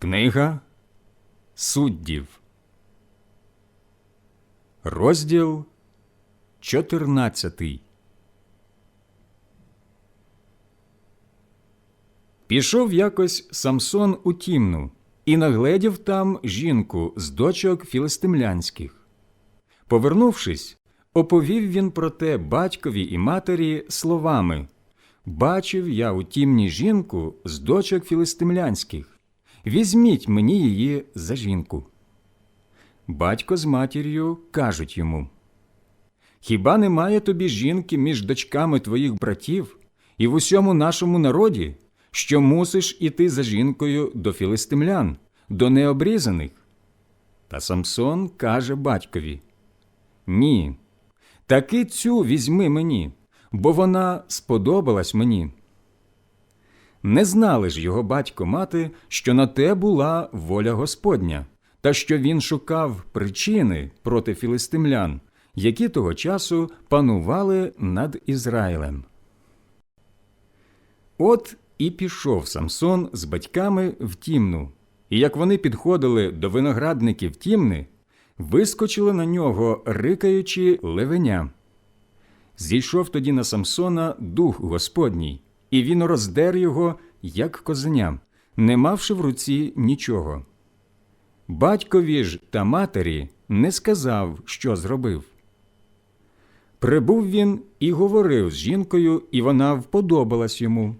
Книга суддів, розділ 14 Пішов якось Самсон у тімну і нагледів там жінку з дочок філистимлянських. Повернувшись, оповів він про те батькові і матері словами Бачив я у тімні жінку з дочок філистимлянських. Візьміть мені її за жінку. Батько з матір'ю кажуть йому Хіба немає тобі жінки між дочками твоїх братів і в усьому нашому народі, що мусиш іти за жінкою до філистимлян, до необрізаних? Та Самсон каже батькові Ні, таки цю візьми мені, бо вона сподобалась мені. Не знали ж його батько мати, що на те була воля Господня, та що він шукав причини проти філистимлян, які того часу панували над Ізраїлем. От і пішов Самсон з батьками в тімну, і як вони підходили до виноградників тімни, вискочили на нього, рикаючи левеня. Зійшов тоді на Самсона дух Господній, і він роздер його, як козеня, не мавши в руці нічого. Батькові ж та матері не сказав, що зробив. Прибув він і говорив з жінкою, і вона вподобалась йому.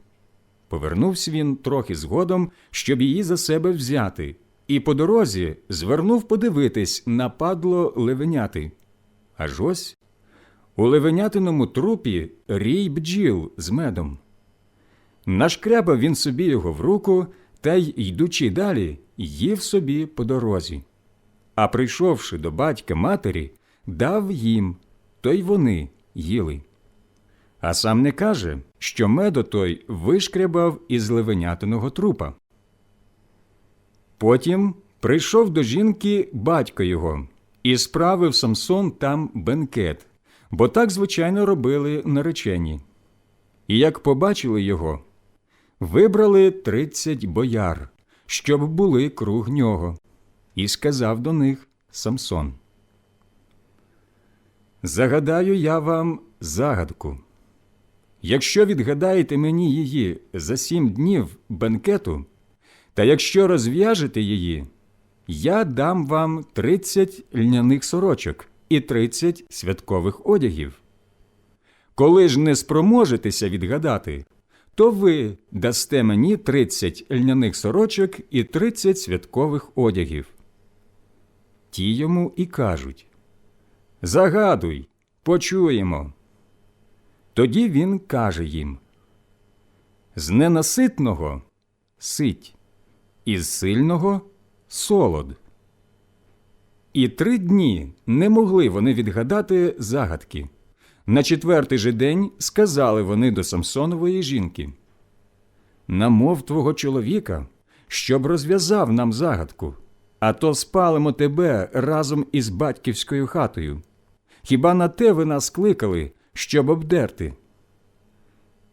Повернувся він трохи згодом, щоб її за себе взяти, і по дорозі звернув подивитись на падло левеняти. Аж ось у левенятиному трупі рій бджіл з медом. Нашкрябав він собі його в руку та й, йдучи далі, їв собі по дорозі. А прийшовши до батька матері, дав їм, то й вони їли. А сам не каже, що медо той вишкрябав із левенятиного трупа. Потім прийшов до жінки батько його і справив Самсон там бенкет, бо так звичайно робили наречені. І як побачили його, вибрали тридцять бояр, щоб були круг нього, і сказав до них Самсон. Загадаю я вам загадку. Якщо відгадаєте мені її за сім днів бенкету, та якщо розв'яжете її, я дам вам тридцять льняних сорочок і тридцять святкових одягів. Коли ж не спроможетеся відгадати, то ви дасте мені тридцять льняних сорочок і тридцять святкових одягів. Ті йому і кажуть Загадуй, почуємо. Тоді він каже їм З ненаситного сить, із сильного солод. І три дні не могли вони відгадати загадки. На четвертий же день сказали вони до Самсонової жінки Намов твого чоловіка, щоб розв'язав нам загадку, а то спалимо тебе разом із батьківською хатою. Хіба на те ви нас кликали, щоб обдерти?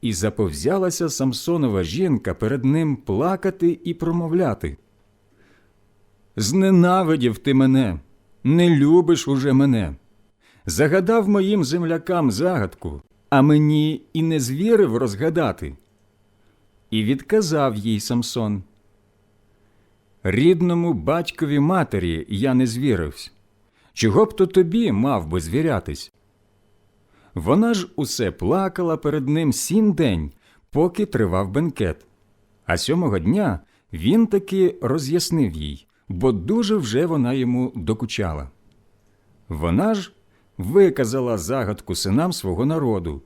І заповзялася Самсонова жінка перед ним плакати і промовляти. Зненавидів ти мене, не любиш уже мене. Загадав моїм землякам загадку, а мені і не звірив розгадати. І відказав їй Самсон. Рідному батькові матері я не звіривсь. Чого б то тобі мав би звірятись? Вона ж усе плакала перед ним сім день, поки тривав бенкет. А сьомого дня він таки роз'яснив їй, бо дуже вже вона йому докучала. Вона ж виказала загадку синам свого народу.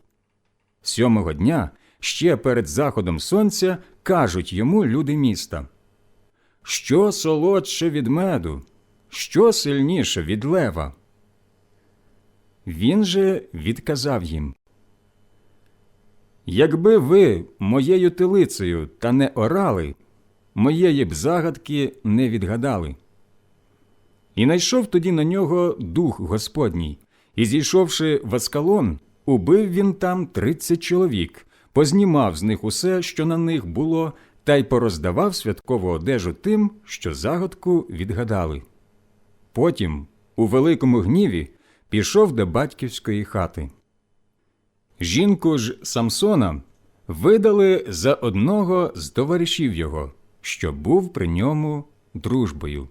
Сьомого дня, ще перед заходом сонця, кажуть йому люди міста Що солодше від меду, що сильніше від лева? Він же відказав їм Якби ви моєю тилицею та не орали, моєї б загадки не відгадали. І найшов тоді на нього дух Господній, і, зійшовши в Аскалон, убив він там тридцять чоловік, познімав з них усе, що на них було, та й пороздавав святкову одежу тим, що загадку відгадали. Потім, у великому гніві, пішов до батьківської хати. Жінку ж Самсона видали за одного з товаришів його, що був при ньому дружбою.